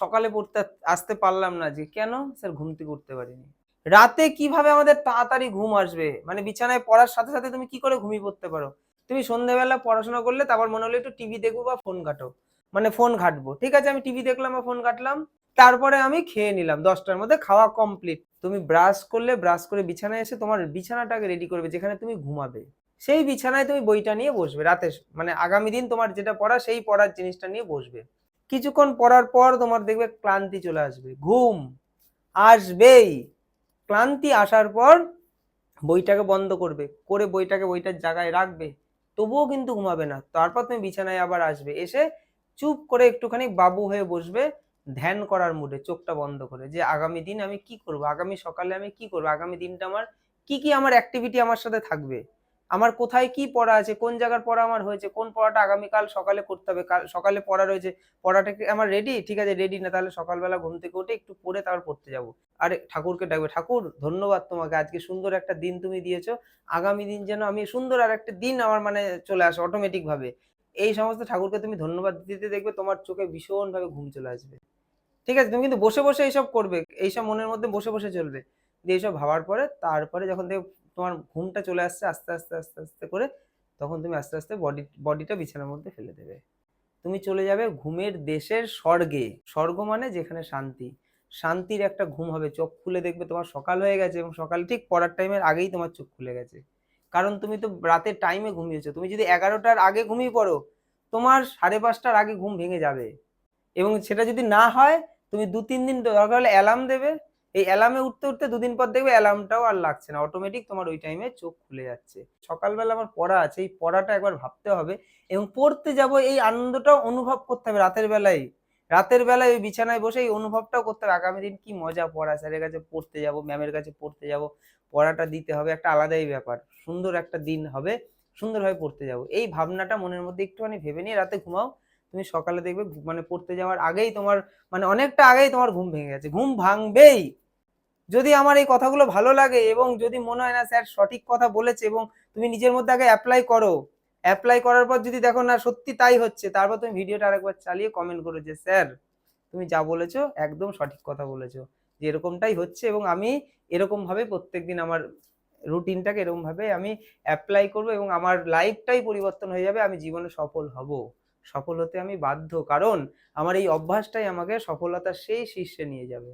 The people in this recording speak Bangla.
সকালে পড়তে আসতে পারলাম না যে কেন স্যার ঘুম থেকে উঠতে পারিনি। রাতে কীভাবে আমাদের তাড়াতাড়ি ঘুম আসবে? মানে বিছানায় পড়ার সাথে সাথে তুমি কি করে ঘুমিয়ে পড়তে পারো? তুমি সন্ধ্যেবেলা পড়াশোনা করলে তারপর মনে হলো একটু টিভি দেখব বা ফোন ঘাটো। মানে ফোন ঘাটবো। ঠিক আছে, আমি টিভি দেখলাম বা ফোন ঘাটলাম। তারপরে আমি খেয়ে নিলাম। দশটার মধ্যে খাওয়া কমপ্লিট তুমি ব্রাশ করলে ব্রাশ করে বিছানায় এসে তোমার বিছানাটাকে রেডি করবে যেখানে তুমি ঘুমাবে। সেই বিছানায় তুমি বইটা নিয়ে বসবে। রাতে মানে আগামী দিন তোমার যেটা পড়া, সেই পড়ার জিনিসটা নিয়ে বসবে। কিছুক্ষণ পড়ার পর তোমার দেখবে ক্লান্তি চলে আসবে, ঘুম আসবেই। ক্লান্তি আসার পর বইটাকে বন্ধ করবে, করে বইটাকে বইটার জায়গায় রাখবে, তবুও কিন্তু ঘুমাবে না। তারপর তুমি বিছানায় আবার আসবে, এসে চুপ করে একটুখানি বাবু হয়ে বসবে, ধ্যান করার মুডে, চোখটা বন্ধ করে যে আগামী দিন আমি কি করব, আগামী সকালে আমি কি করব, আগামী দিনটা আমার কি কি আমার অ্যাক্টিভিটি আমার সাথে থাকবে। আমার কোথায় কি পড়া আছে, কোন জায়গার পড়া আমার হয়েছে, কোন পড়াটা আগামীকাল সকালে করতে হবে, কাল, সকালে পড়া রয়েছে, পড়াটা আমার রেডি ঠিক আছে রেডি না, তাহলে সকালবেলা ঘুম থেকে উঠে একটু পড়ে তারপর পড়তে যাব। আরে, ঠাকুরকে ডাকবে, ঠাকুর, ধন্যবাদ তোমাকে, আজকে সুন্দর একটা দিন তুমি দিয়েছ, আগামী দিন যেন আমি সুন্দর আর একটা দিন আমার মানে চলে আসে অটোমেটিক ভাবে। এই সমস্ত ঠাকুরকে তুমি ধন্যবাদ দিতে দেখবে, তোমার চোখে ভীষণ ভাবে ঘুম চলে আসবে। ঠিক আছে, তুমি কিন্তু বসে বসে এইসব করবে, এইসব মনের মধ্যে বসে বসে চলবে। দিয়ে এইসব ভাবার পরে, তারপরে যখন দেখবে তোমার ঘুমটা চলে আসছে আস্তে আস্তে আস্তে আস্তে করে তখন তুমি আস্তে আস্তে বডি বডিটা বিছানার মধ্যে ফেলে দেবে। তুমি চলে যাবে ঘুমের দেশের স্বর্গে। স্বর্গ মানে যেখানে শান্তি। শান্তির একটা ঘুম হবে। চোখ খুলে দেখবে তোমার সকাল হয়ে গেছে এবং সকাল ঠিক পড়ার টাইমের আগেই তোমার চোখ খুলে গেছে। কারণ তুমি তো রাতের টাইমে ঘুমিয়েছো। তুমি যদি এগারোটার আগে ঘুমিয়ে পড়ো, তোমার সাড়ে পাঁচটার আগে ঘুম ভেঙে যাবে। এবং সেটা যদি না হয়, তুমি দু তিন দিন দরকার হলে অ্যালার্ম দেবে। এই অ্যালার্মে উঠতে উঠতে দুদিন পর দেখবে অ্যালার্মটাও আর লাগছে না। অটোমেটিক তোমার ওই টাইমে চোখ খুলে যাচ্ছে। সকালবেলা আমার পড়া আছে, এই পড়াটা একবার ভাবতে হবে এবং পড়তে যাব এই আনন্দটাও অনুভব করতে হবে রাতের বেলায়। রাতের বেলায় ওই বিছানায় বসে এই অনুভবটাও করতে হবে। আগামী দিন কি মজা পড়া, স্যারের কাছে পড়তে যাব ম্যামের কাছে পড়তে যাব, পড়াটা দিতে হবে, একটা আলাদাই ব্যাপার। সুন্দর একটা দিন হবে, সুন্দরভাবে পড়তে যাব। এই ভাবনাটা মনের মধ্যে একটুখানি ভেবে নিয়ে রাতে ঘুমাও। তুমি সকালে দেখবে মানে পড়তে যাওয়ার আগেই তোমার মানে অনেকটা আগেই তোমার ঘুম ভেঙে গেছে। ঘুম ভাঙবেই! যদি আমার এই কথাগুলো ভালো লাগে এবং যদি মনে হয় না স্যার সঠিক কথা বলেছে এবং তুমি নিজের মধ্যে আগে অ্যাপ্লাই করো অ্যাপ্লাই করার পর যদি দেখো না সত্যি তাই হচ্ছে, তারপর তুমি ভিডিওটা আরেকবার চালিয়ে কমেন্ট করো যে, স্যার, তুমি যা বলেছ একদম সঠিক কথা বলেছ। যে এরকমটাই হচ্ছে এবং আমি এরকম ভাবে প্রত্যেকদিন আমার রুটিনটাকে এরকম ভাবে আমি অ্যাপ্লাই করব এবং আমার লাইফটাই পরিবর্তন হয়ে যাবে, আমি জীবনে সফল হব। সফল হতে আমি বাধ্য, কারণ আমার এই অভ্যাসটাই আমাকে সফলতার সেই শীর্ষে নিয়ে যাবে।